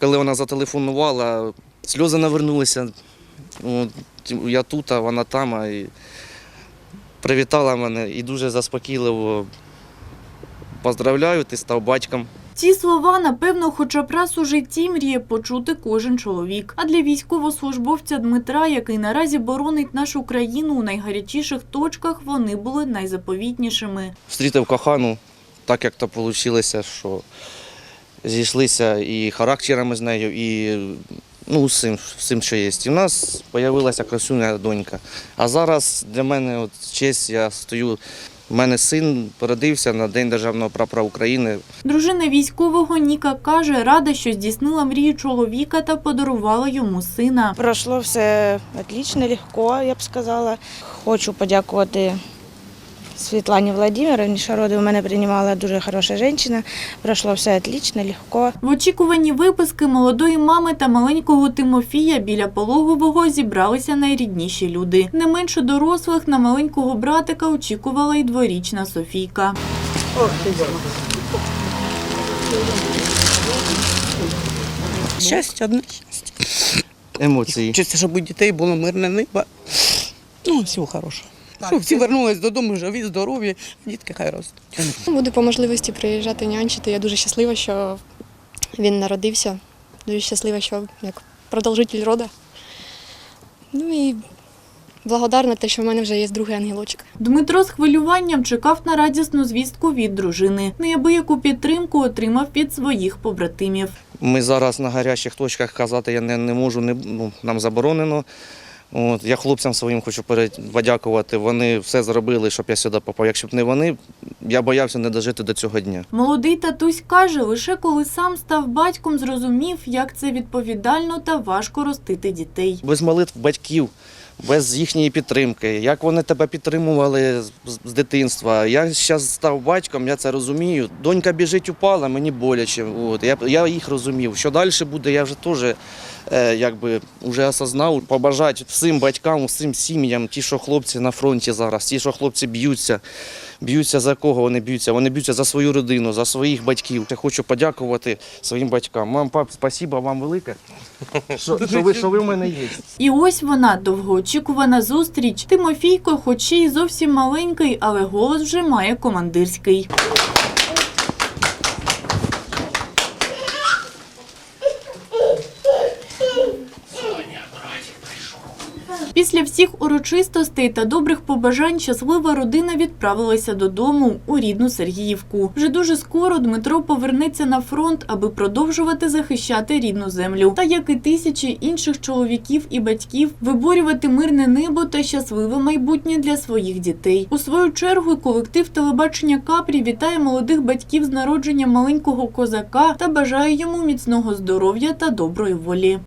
Коли вона зателефонувала, сльози навернулися. Я тут, а вона там. а, І привітала мене і дуже заспокійливо. Поздравляю, ти став батьком. Ці слова, напевно, хоча б раз у житті мріє почути кожен чоловік. А для військовослужбовця Дмитра, який наразі боронить нашу країну у найгарячіших точках, вони були найзаповітнішими. Встрітив кохану, так як то вийшло, що зійшлися і характерами з нею, і ну, всім, всім, що є. І в нас з'явилася красуня донька. А зараз для мене от честь, я стою. У мене син народився на День державного прапора України. Дружина військового Ніка каже, рада, що здійснила мрію чоловіка та подарувала йому сина. Пройшло все отлично, легко, я б сказала. Хочу подякувати Світлані Владимировні Шароди. У мене приймала дуже хороша жінка. Пройшло все отлично, легко. В очікуванні виписки молодої мами та маленького Тимофія біля пологового зібралися найрідніші люди. Не менше дорослих на маленького братика очікувала й дворічна Софійка. Щастя, одне щастя. Емоції. Чисто, щоб у дітей було мирне небо. Ну, всього хорошого. Щоб всі вернулись додому живі, здорові, дітки хай ростуть. Буду по можливості приїжджати нянчити. Я дуже щаслива, що він народився. Дуже щаслива, що як продовжитель роду. Ну і благодарна те, що в мене вже є другий ангелочок. Дмитро з хвилюванням чекав на радісну звістку від дружини. Неабияку підтримку отримав від своїх побратимів. Ми зараз на гарячих точках казати я не, не можу, не, ну, нам заборонено. От, я хлопцям своїм хочу подякувати. Вони все зробили, щоб я сюди попав. Якщо б не вони, я боявся не дожити до цього дня. Молодий татусь каже, лише коли сам став батьком, зрозумів, як це відповідально та важко ростити дітей. Без молитв батьків, без їхньої підтримки, як вони тебе підтримували з, дитинства. Я зараз став батьком, я це розумію. Донька біжить, упала, мені боляче. От, я, я їх розумів. Що далі буде, я вже теж е, якби, вже осознав. Побажати всім батькам, всім сім'ям, ті, що хлопці на фронті зараз, ті, що хлопці б'ються. Б'ються за кого вони б'ються? Вони б'ються за свою родину, за своїх батьків. Я хочу подякувати своїм батькам. Мам, пап, спасіба вам велике, що, що, ви, що ви в мене є. І ось вона довгоочікувана зустріч. Тимофійко, хоч і зовсім маленький, але голос вже має командирський. Після всіх урочистостей та добрих побажань щаслива родина відправилася додому у рідну Сергіївку. Вже дуже скоро Дмитро повернеться на фронт, аби продовжувати захищати рідну землю. Та як і тисячі інших чоловіків і батьків, виборювати мирне небо та щасливе майбутнє для своїх дітей. У свою чергу колектив телебачення Капрі вітає молодих батьків з народженням маленького козака та бажає йому міцного здоров'я та доброї волі.